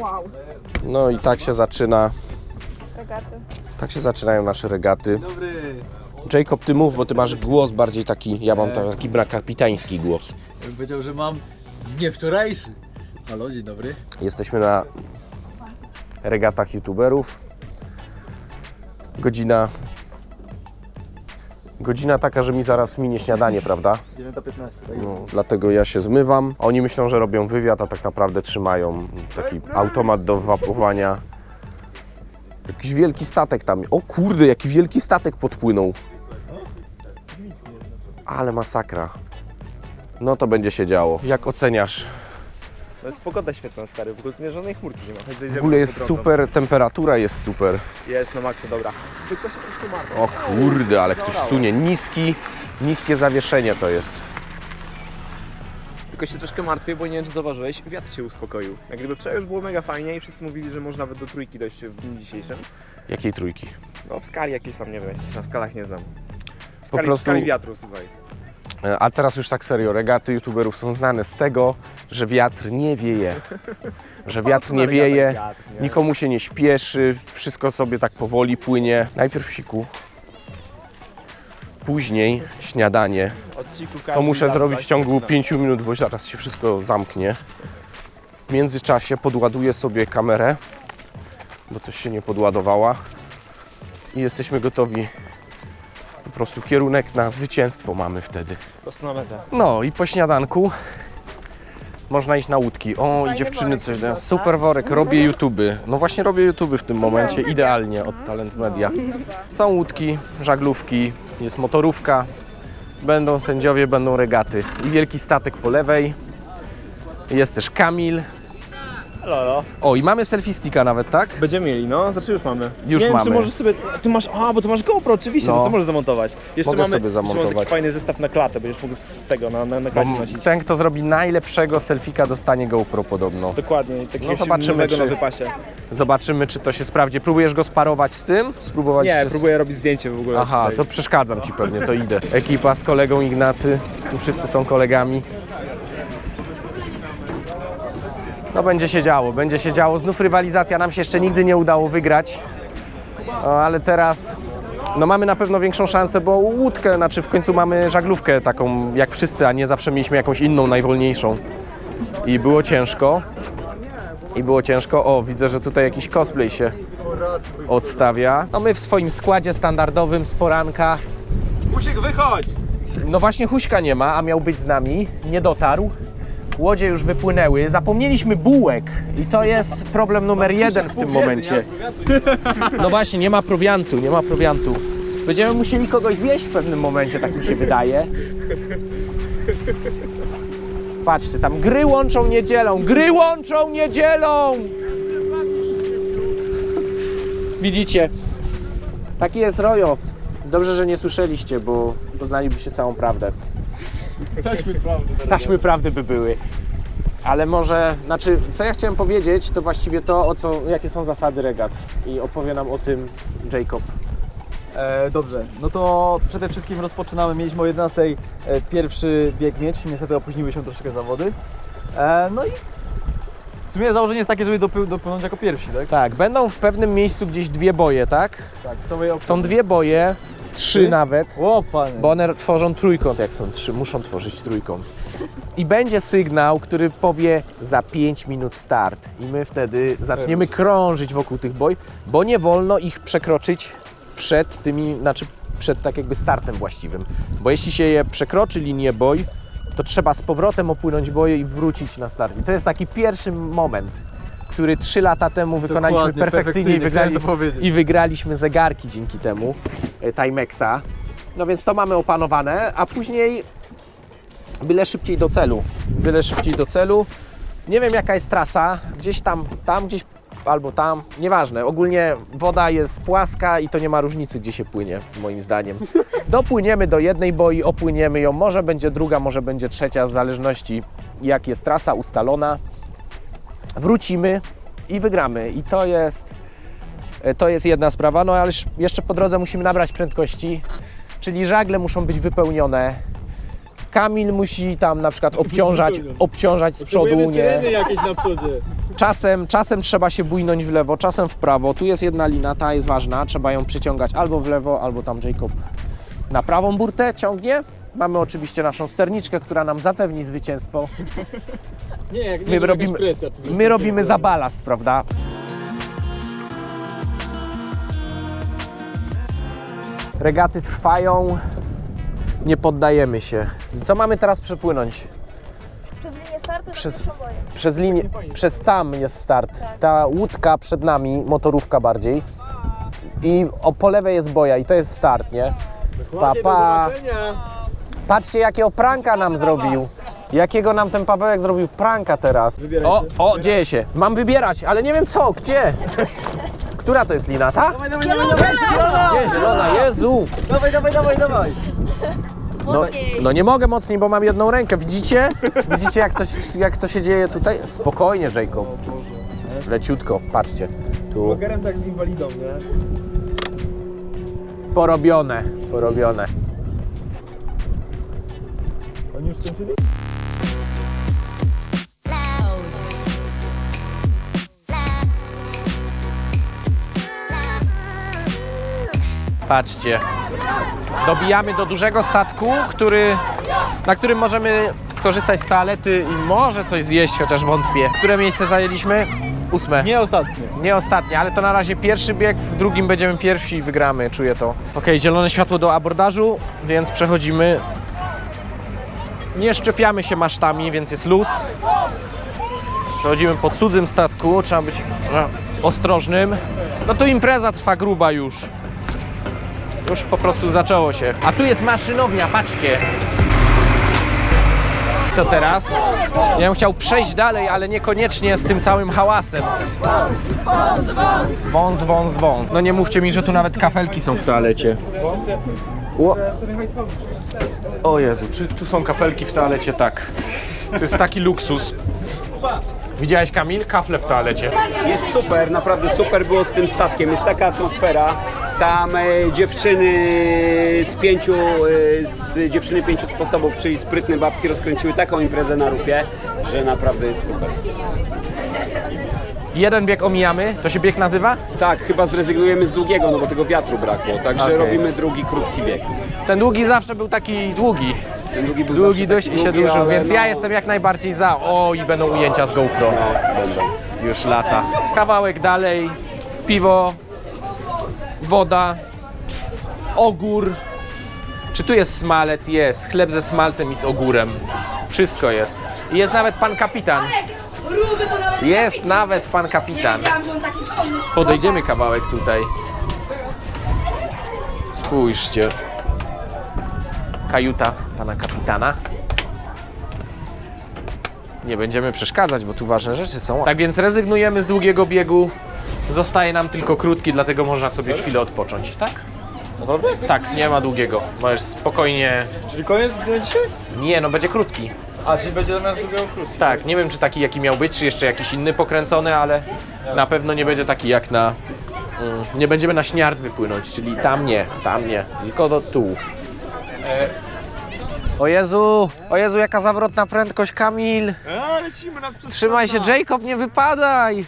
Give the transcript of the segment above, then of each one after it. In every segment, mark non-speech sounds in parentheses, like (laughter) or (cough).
Wow. No i tak się zaczyna, Regaty. tak się zaczynają nasze regaty. Dobry. Jacob, ty mów, bo ty masz głos bardziej taki, ja mam taki brak kapitański głos. Ja bym powiedział, że mam nie wczorajszy. Halo, dzień dobry. Jesteśmy na regatach youtuberów. Godzina. Godzina taka, że mi zaraz minie śniadanie, prawda? 9.15, tak No, dlatego ja się zmywam. Oni myślą, że robią wywiad, a tak naprawdę trzymają taki automat do wapowania. Jakiś wielki statek tam. O kurde, jaki wielki statek podpłynął. Ale masakra. No to będzie się działo. Jak oceniasz? No jest pogoda świetna, stary. W ogóle tu nie żadnej chmurki nie ma. Choć W ogóle jest super, temperatura jest super. Jest na maksa, dobra. Tylko się troszkę martwię. O kurde, ale ktoś sunie. Niski, niskie zawieszenie to jest. Tylko się troszkę martwię, bo nie wiem czy zauważyłeś, wiatr się uspokoił. Jak gdyby wczoraj już było mega fajnie i wszyscy mówili, że można nawet do trójki dojść w dniu dzisiejszym. Jakiej trójki? No w skali jakieś tam, nie wiem, na skalach nie znam. W skali, prostu- w skali wiatru, słuchaj. A teraz już tak serio, regaty youtuberów są znane z tego, że wiatr nie wieje. (laughs) Że wiatr nie wieje, nikomu się nie śpieszy, wszystko sobie tak powoli płynie. Najpierw siku, później śniadanie. To muszę zrobić w ciągu zaczyna. 5 minut, bo zaraz się wszystko zamknie. W międzyczasie podładuję sobie kamerę, bo coś się nie podładowała. I jesteśmy gotowi. Po prostu kierunek na zwycięstwo mamy wtedy. Prosto na metę. No i po śniadanku można iść na łódki. O, i dziewczyny coś dają. Super worek, robię YouTuby. No właśnie robię YouTuby w tym momencie, idealnie od Talent Media. Są łódki, żaglówki, jest motorówka, będą sędziowie, będą regaty. I wielki statek po lewej. Jest też Kamil. Lolo. O, i mamy selfie sticka nawet, tak? Będziemy mieli, no, znaczy już mamy. Już nie wiem, mamy. czy możesz sobie. Ty masz. A, bo ty masz GoPro, oczywiście, No. to co możesz zamontować. Jeszcze Mogę mamy, sobie jeszcze mamy zamontować. taki fajny zestaw na klatę, będziesz mógł z tego na, na, na Bo klacie nosić. ten, kto zrobi najlepszego selfika, dostanie GoPro podobno. Dokładnie, takiego No, zobaczymy, czy- na wypasie. Zobaczymy, czy to się sprawdzi. Próbujesz go sparować z tym? Spróbować Nie, z... próbuję robić zdjęcie w ogóle. Aha, tutaj. to przeszkadzam ci pewnie, to idę. Ekipa z kolegą Ignacy, tu wszyscy są kolegami. No będzie się działo, będzie się działo. Znów rywalizacja, nam się jeszcze nigdy nie udało wygrać. O, ale teraz no mamy na pewno większą szansę, bo łódkę, znaczy w końcu mamy żaglówkę taką jak wszyscy, a nie zawsze mieliśmy jakąś inną, najwolniejszą. I było ciężko. I było ciężko. O, widzę, że tutaj jakiś cosplay się odstawia. No my w swoim składzie standardowym z poranka. Musiek, wychodź! No właśnie Huśka nie ma, a miał być z nami. Nie dotarł. Łodzie już wypłynęły. Zapomnieliśmy bułek i to jest problem numer jeden w tym momencie. No właśnie, nie ma prowiantu, nie ma prowiantu. Będziemy musieli kogoś zjeść w pewnym momencie, tak mi się wydaje. Patrzcie, tam gry łączą niedzielą, gry łączą niedzielą! Widzicie, taki jest Rojo. Dobrze, że nie słyszeliście, bo poznalibyście całą prawdę. Taśmy prawdy by były. Ale może, znaczy, co ja chciałem powiedzieć, to właściwie to, o co, jakie są zasady regat. I opowie nam o tym Jacob. E, dobrze, no to przede wszystkim rozpoczynamy. Mieliśmy o 11 e, pierwszy bieg mieć, niestety opóźniły się troszeczkę zawody. E, no i w sumie założenie jest takie, żeby dopy, dopłynąć jako pierwsi, tak? Tak, będą w pewnym miejscu gdzieś dwie boje, tak? Tak. Są dwie boje, trzy nawet, O panie. bo one tworzą trójkąt, jak są trzy, muszą tworzyć trójkąt. I będzie sygnał, który powie za 5 minut start. I my wtedy zaczniemy krążyć wokół tych boj, bo nie wolno ich przekroczyć przed tymi, znaczy przed tak jakby startem właściwym. Bo jeśli się je przekroczy linię boj, to trzeba z powrotem opłynąć boje i wrócić na start. I to jest taki pierwszy moment, który trzy lata temu wykonaliśmy Dokładnie, perfekcyjnie, i, wygrali, i wygraliśmy zegarki dzięki temu, e, Timexa. No więc to mamy opanowane, a później byle szybciej do celu. Byle szybciej do celu. Nie wiem jaka jest trasa, gdzieś tam, tam gdzieś albo tam, nieważne. Ogólnie woda jest płaska i to nie ma różnicy gdzie się płynie, moim zdaniem. (laughs) Dopłyniemy do jednej boi, opłyniemy ją, może będzie druga, może będzie trzecia, w zależności jak jest trasa ustalona. Wrócimy i wygramy i to jest e, to jest jedna sprawa, no ale sz- jeszcze po drodze musimy nabrać prędkości, czyli żagle muszą być wypełnione Kamil musi tam na przykład obciążać, obciążać z przodu, nie? jakieś na przodzie. Czasem, czasem trzeba się bujnąć w lewo, czasem w prawo. Tu jest jedna lina, ta jest ważna, trzeba ją przyciągać albo w lewo, albo tam Jacob na prawą burtę ciągnie. Mamy oczywiście naszą sterniczkę, która nam zapewni zwycięstwo. (laughs) Nie, jak My robimy, my robimy za balast, prawda? Regaty trwają, nie poddajemy się. Co mamy teraz przepłynąć? Przez linię startu Przez- oboje. Przez linię, przez tam jest start. Ta łódka przed nami, motorówka bardziej. I o, po lewej jest boja i to jest start, nie? Pa, pa. Patrzcie jakiego pranka nam zrobił. Jakiego nam ten Pawełek zrobił pranka teraz. O, o, dzieje się. Mam wybierać, ale nie wiem co, gdzie? Która to jest lina, ta? Dawaj, dawaj, dawaj, dawaj, Gdzie zielona, Jezu! dawaj, dawaj, dawaj, dawaj. No, no nie mogę mocniej, bo mam jedną rękę. Widzicie? Widzicie jak to, jak to się dzieje tutaj? Spokojnie, Jacob. Leciutko, patrzcie. Tu. Blogerem tak z inwalidą, nie? Porobione, porobione. Już skończyli? Patrzcie. Dobijamy do dużego statku, który, na którym możemy skorzystać z toalety i może coś zjeść, chociaż wątpię. Które miejsce zajęliśmy? Ósme. Nie ostatnie. Nie ostatnie, ale to na razie pierwszy bieg, w drugim będziemy pierwsi i wygramy, czuję to. Ok, zielone światło do abordażu, więc przechodzimy. Nie szczepiamy się masztami, więc jest luz. Przechodzimy po cudzym statku, trzeba być e, ostrożnym. No to impreza trwa gruba już. Już po prostu zaczęło się. A tu jest maszynownia, patrzcie. Co teraz? Ja bym chciał przejść dalej, ale niekoniecznie z tym całym hałasem. Wąs, wąs, wąs. No nie mówcie mi, że tu nawet kafelki są w toalecie. O, o Jezu, czy tu są kafelki w toalecie? Tak. To jest taki luksus. Widziałeś Kamil? Kafle w toalecie. Jest super, naprawdę super było z tym statkiem, jest taka atmosfera. Tam e, dziewczyny z pięciu, e, z dziewczyny pięciu sposobów, czyli sprytne babki rozkręciły taką imprezę na rufie, że naprawdę jest super. Jeden bieg omijamy, to się bieg nazywa? Tak, chyba zrezygnujemy z długiego, no bo tego wiatru brakło, także Okej. robimy drugi, krótki bieg. Ten długi zawsze był taki długi. Ten długi był Długi zawsze dość taki i się długi, dłużył, ale więc no, ja jestem jak najbardziej za. O, i będą ujęcia z GoPro. No, będą. Już lata. Kawałek dalej, piwo, woda, ogór. Czy tu jest smalec? Jest. Chleb ze smalcem i z ogórem. Wszystko jest. I jest nawet pan kapitan. Rudy to nawet Jest nawet pan kapitan. wiedziałam, że on taki. Podejdziemy kawałek tutaj. Spójrzcie. Kajuta pana kapitana. Nie będziemy przeszkadzać, bo tu ważne rzeczy są. Tak więc rezygnujemy z długiego biegu. Zostaje nam tylko krótki, dlatego można sobie chwilę odpocząć, tak? Tak, nie ma długiego. Możesz spokojnie. Czyli koniec dzisiaj? Nie, no będzie krótki. A, czyli będzie zamiast drugiego krótki. Tak, nie wiem czy taki jaki miał być, czy jeszcze jakiś inny pokręcony, ale na pewno nie będzie taki jak na. Mm, nie będziemy na śniard wypłynąć, czyli tam nie, tam nie, tylko do tu. O Jezu, o Jezu, jaka zawrotna prędkość, Kamil! A, lecimy nad przez Trzymaj się, Jacob, nie wypadaj!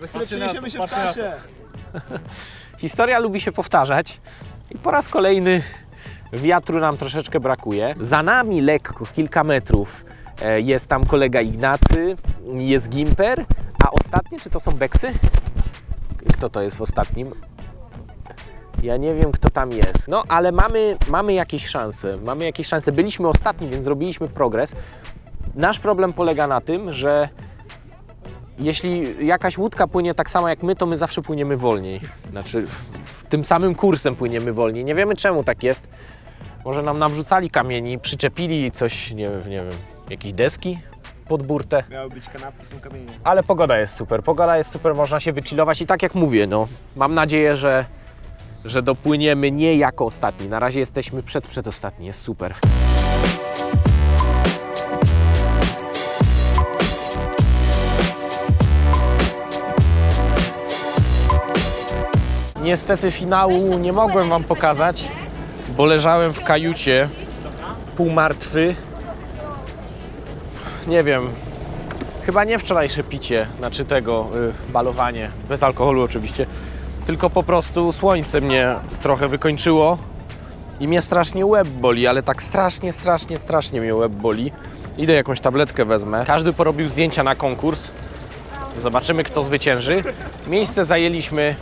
Za chwilę przeniesiemy się w czasie. (laughs) Historia lubi się powtarzać i po raz kolejny wiatru nam troszeczkę brakuje. Za nami lekko, kilka metrów, e, jest tam kolega Ignacy, jest Gimper, a ostatnie, czy to są Beksy? Kto to jest w ostatnim? Ja nie wiem, kto tam jest. No, ale mamy, mamy jakieś szanse. Mamy jakieś szanse. Byliśmy ostatni, więc zrobiliśmy progres. Nasz problem polega na tym, że jeśli jakaś łódka płynie tak samo jak my, to my zawsze płyniemy wolniej. Znaczy, tym samym kursem płyniemy wolniej. Nie wiemy czemu tak jest. Może nam nawrzucali kamieni, przyczepili coś, nie wiem, nie wiem, jakieś deski pod burtę. Miały być kanapki, są kamienie. Ale pogoda jest super. Pogoda jest super, można się wychillować i tak jak mówię, no, mam nadzieję, że, że dopłyniemy nie jako ostatni. Na razie jesteśmy przed przedostatni, jest super. Niestety finału nie mogłem Wam pokazać, bo leżałem w kajucie półmartwy nie wiem, chyba nie wczorajsze picie, znaczy tego, y, balowanie, bez alkoholu oczywiście, tylko po prostu słońce mnie trochę wykończyło i mnie strasznie łeb boli, ale tak strasznie, strasznie, strasznie mnie łeb boli. Idę jakąś tabletkę wezmę. Każdy porobił zdjęcia na konkurs. Zobaczymy, kto zwycięży. Miejsce zajęliśmy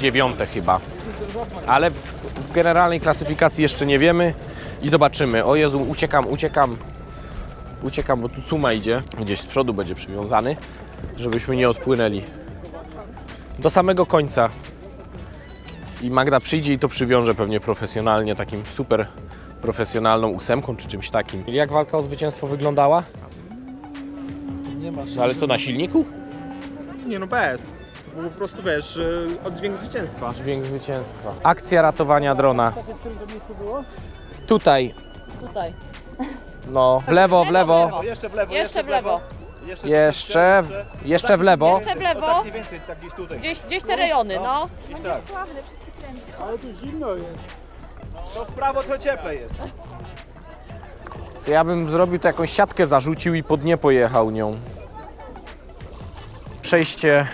dziewiąte chyba. Ale w, w generalnej klasyfikacji jeszcze nie wiemy i zobaczymy. O Jezu, uciekam, uciekam. Uciekam, bo tu Cuma idzie. Gdzieś z przodu będzie przywiązany, żebyśmy nie odpłynęli. Do samego końca. I Magda przyjdzie i to przywiąże pewnie profesjonalnie, takim super profesjonalną ósemką czy czymś takim. Jak walka o zwycięstwo wyglądała? Nie ma Ale co, na silniku? Nie no bez. To był po prostu, wiesz, y, oddźwięk zwycięstwa. Dźwięk zwycięstwa. Akcja ratowania drona. Tutaj. Tutaj. No, w lewo, w lewo. Jeszcze w lewo, Jeszcze w lewo. Jeszcze, jeszcze w lewo. Jeszcze w lewo. Mniej więcej, tak gdzieś tutaj. Gdzieś, gdzieś te rejony, no. Będziesz sławny, wszystkie kręcą. Ale tu zimno jest. To w prawo to cieplej jest. Ja bym zrobił tu jakąś siatkę, zarzucił i pod nie pojechał nią. Przejście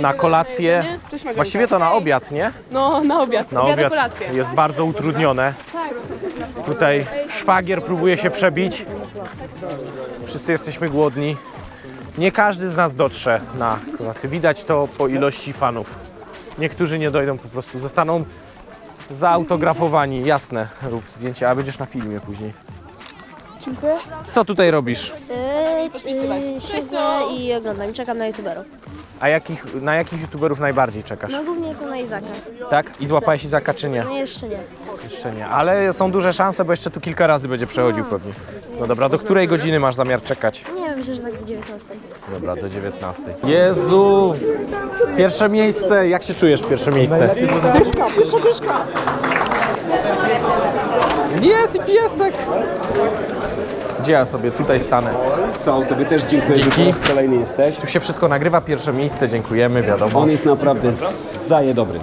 na kolację. Właściwie to na obiad, nie? No, na obiad. Na obiad, jest bardzo utrudnione. Tutaj szwagier próbuje się przebić. Wszyscy jesteśmy głodni. Nie każdy z nas dotrze na kolację. Widać to po ilości fanów. Niektórzy nie dojdą po prostu, zostaną zaautografowani. Jasne, rób zdjęcie, a będziesz na filmie później. Dziękuję. Co tutaj robisz? Yy, Siedzę i oglądam, czekam na youtuberów. A jakich, na jakich youtuberów najbardziej czekasz? No głównie to na Izaka. Tak? I złapałeś Izaka czy nie? No jeszcze nie. Jeszcze nie, ale są duże szanse, bo jeszcze tu kilka razy będzie przechodził pewnie. No dobra, do której godziny masz zamiar czekać? Nie wiem, myślę, że tak do 19. Dobra, do 19. Jezu! Pierwsze miejsce, jak się czujesz pierwsze miejsce? Jest i piesek! Gdzie ja sobie tutaj stanę? Co, tobie też dziękuję, że Dzięki. po raz kolejny jesteś. Tu się wszystko nagrywa, pierwsze miejsce, dziękujemy, wiadomo. On jest naprawdę zaje dobry.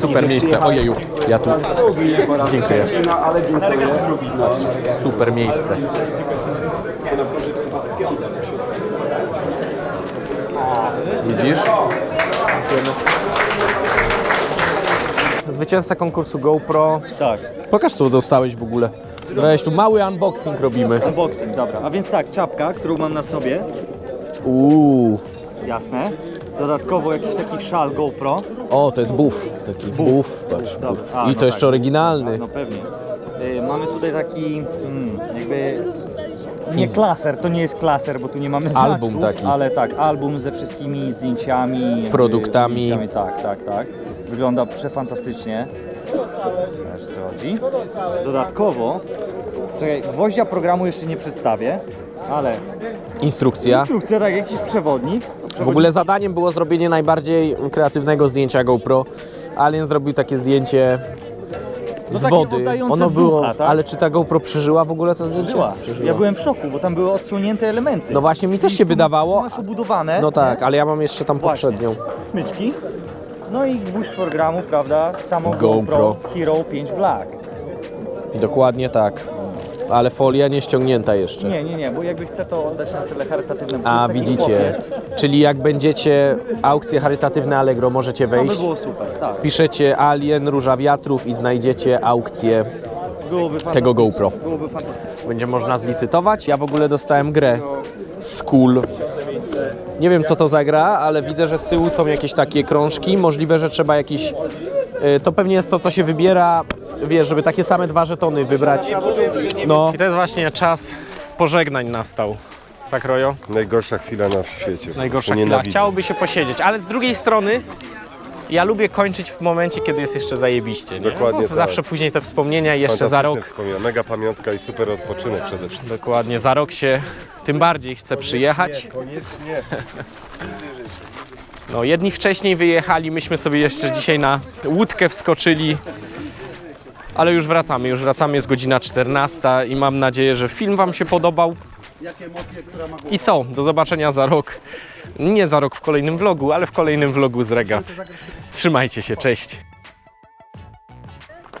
Super miejsce, ojeju, ja tu. Dziękuję. No, ale dziękuję. Super miejsce. Widzisz? Zwycięzca konkursu GoPro. Tak, Pokaż co dostałeś w ogóle. Weź tu mały unboxing robimy. unboxing, dobra. A więc tak, czapka, którą mam na sobie, Uuu. jasne. Dodatkowo jakiś taki szal GoPro. O, to jest buff. Taki buff, patrz. Dobra, Buff. a, I no to jeszcze tak. oryginalny. No pewnie. Y, mamy tutaj taki, mm, jakby... Nie klaser, to nie jest klaser, bo tu nie mamy znaczków, Album taki. ale tak, album ze wszystkimi zdjęciami, jakby Produktami. ujęciami, Tak, tak, tak. Wygląda przefantastycznie. Wiesz co chodzi. Dodatkowo, czekaj, gwoździa programu jeszcze nie przedstawię, ale Instrukcja. instrukcja, tak, jakiś przewodnik. W ogóle zadaniem było zrobienie najbardziej kreatywnego zdjęcia GoPro. Alien zrobił takie zdjęcie No z takie wody. oddające Ono było, ducha, tak? ale czy ta GoPro przeżyła w ogóle to zdjęcie? Przeżyła. Przeżyła. Ja byłem w szoku, bo tam były odsłonięte elementy. No właśnie, mi też się tu wydawało. Masz obudowane. No tak, ale ja mam jeszcze tam Właśnie. poprzednią. smyczki. No i gwóźdź programu, prawda? Samo GoPro. GoPro, Hero 5 Black. Dokładnie tak. Ale folia nie ściągnięta jeszcze. Nie, nie, nie, bo jakby chcę to oddać na cele charytatywne. bo A widzicie, chłopiec. czyli jak będziecie aukcje charytatywne Allegro, możecie To by wejść. było super, tak. Piszecie Alien, Róża Wiatrów i znajdziecie aukcję. Tego. GoPro. Byłoby fantastycznie. Będzie można zlicytować. Ja w ogóle dostałem grę School. Nie wiem co to za gra, ale widzę, że z tyłu są jakieś takie krążki. Możliwe, że trzeba jakiś... y, To pewnie jest to, co się wybiera, wiesz, żeby takie same dwa żetony wybrać. No. I to jest właśnie czas pożegnań nastał. Tak, Rojo? Najgorsza chwila na świecie. Najgorsza chwila. Nienawidzę. Chciałoby się posiedzieć, ale z drugiej strony ja lubię kończyć w momencie, kiedy jest jeszcze zajebiście. Nie? Dokładnie Bo tak. Zawsze później te wspomnienia i jeszcze za rok. Wspomnienia. Mega pamiątka i super odpoczynek przede wszystkim. Dokładnie, za rok się tym bardziej chce przyjechać. Koniecznie. No, jedni wcześniej wyjechali, myśmy sobie jeszcze dzisiaj na łódkę wskoczyli. Ale już wracamy, już wracamy, jest godzina 14 i mam nadzieję, że film Wam się podobał. I co? Do zobaczenia za rok. Nie za rok w kolejnym vlogu, ale w kolejnym vlogu z regat. Trzymajcie się, cześć.